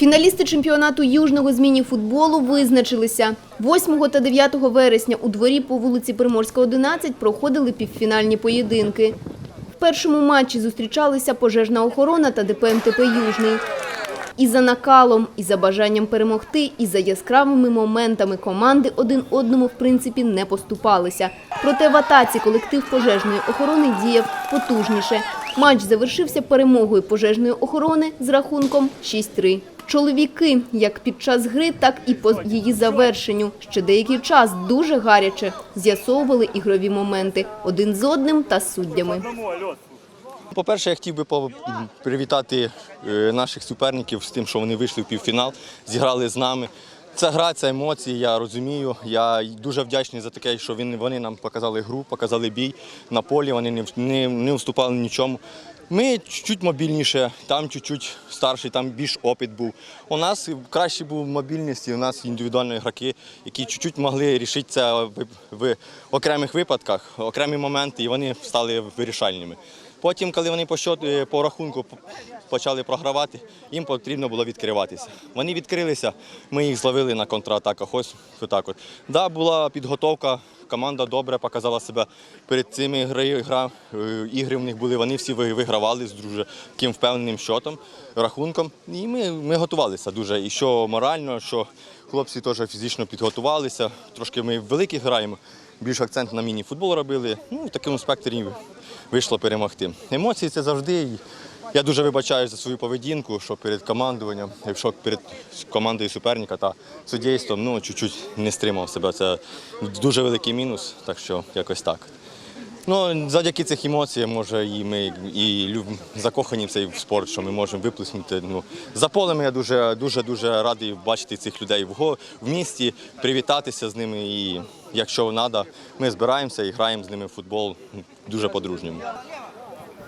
Фіналісти чемпіонату южного з міні-футболу визначилися. 8 та 9 вересня у дворі по вулиці Приморська, 11 проходили півфінальні поєдинки. В першому матчі зустрічалися пожежна охорона та ДПМТП «Южний». І за накалом, і за бажанням перемогти, і за яскравими моментами команди один одному в принципі не поступалися. Проте в атаці колектив пожежної охорони діяв потужніше. Матч завершився перемогою пожежної охорони з рахунком 6-3. Чоловіки, як під час гри, так і по її завершенню, ще деякий час дуже гаряче з'ясовували ігрові моменти один з одним та суддями. По-перше, я хотів би привітати е, наших суперників з тим, що вони вийшли в півфінал, зіграли з нами. Це гра, це емоції, я розумію. Я дуже вдячний за таке, що вони нам показали гру, показали бій на полі, вони не, не, не уступали нічому. Ми чуть-чуть мобільніше, там чуть-чуть старший, там більш опит був. У нас краще був мобільність, і у нас індивідуальні гравці, які чуть-чуть могли це в окремих випадках, окремі моменти, і вони стали вирішальними. Потім, коли вони по, счету, е, по рахунку почали програвати, їм потрібно було відкриватися. Вони відкрилися, ми їх зловили на контратаках. Ось отак от. Да, була підготовка, команда добре показала себе перед цими гри, гра, е, ігри в них були. Вони всі вигравали з дуже таким впевненим счетом, рахунком. І ми, ми готувалися дуже. І що морально, що хлопці теж фізично підготувалися. Трошки ми великі граємо. Більш акцент на міні-футбол робили. Ну, в такому спектрі вийшло перемогти. Емоції це завжди. Я дуже вибачаю за свою поведінку, що перед командуванням, якщо перед командою суперника та суддєйством, ну, чуть-чуть не стримав себе. Це дуже великий мінус, так що якось так. Ну, завдяки цих емоціям, може, і ми і люб- закохані в цей спорт, що ми можемо виплеснути. Ну, за полем я дуже, дуже, дуже радий бачити цих людей в, го- в місті, привітатися з ними. І якщо треба, ми збираємося і граємо з ними в футбол дуже по-дружньому.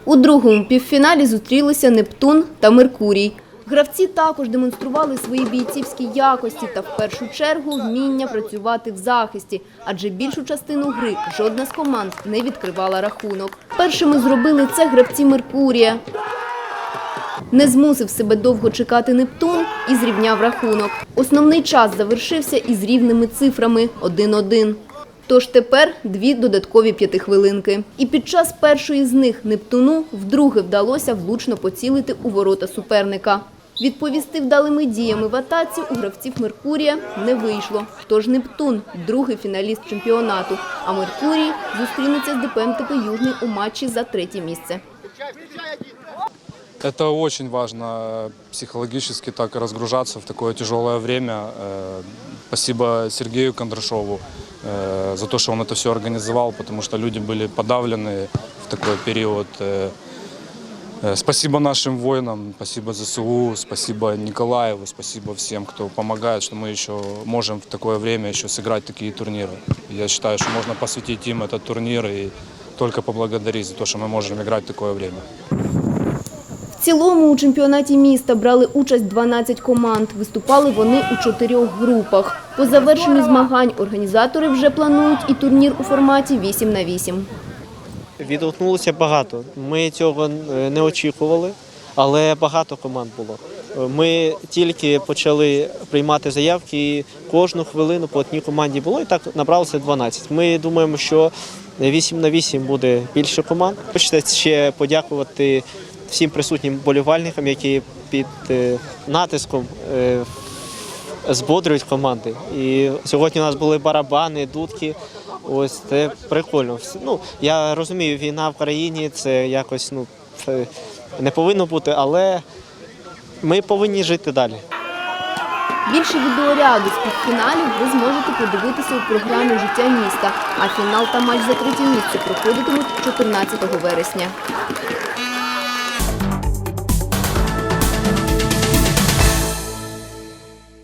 У другому півфіналі зустрілися Нептун та Меркурій. Гравці також демонстрували свої бійцівські якості та в першу чергу вміння працювати в захисті, адже більшу частину гри жодна з команд не відкривала рахунок. Першими зробили це гравці Меркурія. Не змусив себе довго чекати Нептун і зрівняв рахунок. Основний час завершився із рівними цифрами 1-1. Тож тепер дві додаткові п'ятихвилинки. І під час першої з них Нептуну вдруге вдалося влучно поцілити у ворота суперника. Відповісти вдалими діями в атаці у гравців Меркурія не вийшло. Тож Нептун – другий фіналіст чемпіонату, а Меркурій зустрінеться з ДПМ ТП Южний у матчі за третє місце. Это очень важно э, психологически так разгружаться в такое тяжелое время. Э, Спасибо Сергею Кондрашову э, за то, что он это все организовал, потому что люди были подавлены в такой период. Спасибо нашим воинам, спасибо ЗСУ, спасибо Николаеву, спасибо всем, кто помогает, что мы еще можем в такое время еще сыграть такие турниры. Я считаю, что можно посвятить им этот турнир и только поблагодарить за то, что мы можем играть в такое время. В цілому у чемпіонаті міста брали участь 12 команд. Виступали вони у чотирьох групах. По завершенню змагань організатори вже планують і турнір у форматі 8 на 8. Відгукнулося багато. Ми цього е, не очікували, але багато команд було. Ми тільки почали приймати заявки, і кожну хвилину по одній команді було, і так набралося 12. Ми думаємо, що 8 на 8 буде більше команд. Хочеться ще подякувати всім присутнім болівальникам, які під е, натиском е, збодрюють команди. І сьогодні у нас були барабани, дудки. Ось це прикольно. Ну я розумію, війна в країні це якось ну не повинно бути, але ми повинні жити далі. Більше відеоряду з півфіналів ви зможете подивитися у програмі Життя міста, а фінал та матч за третє місце проходитимуть 14 вересня.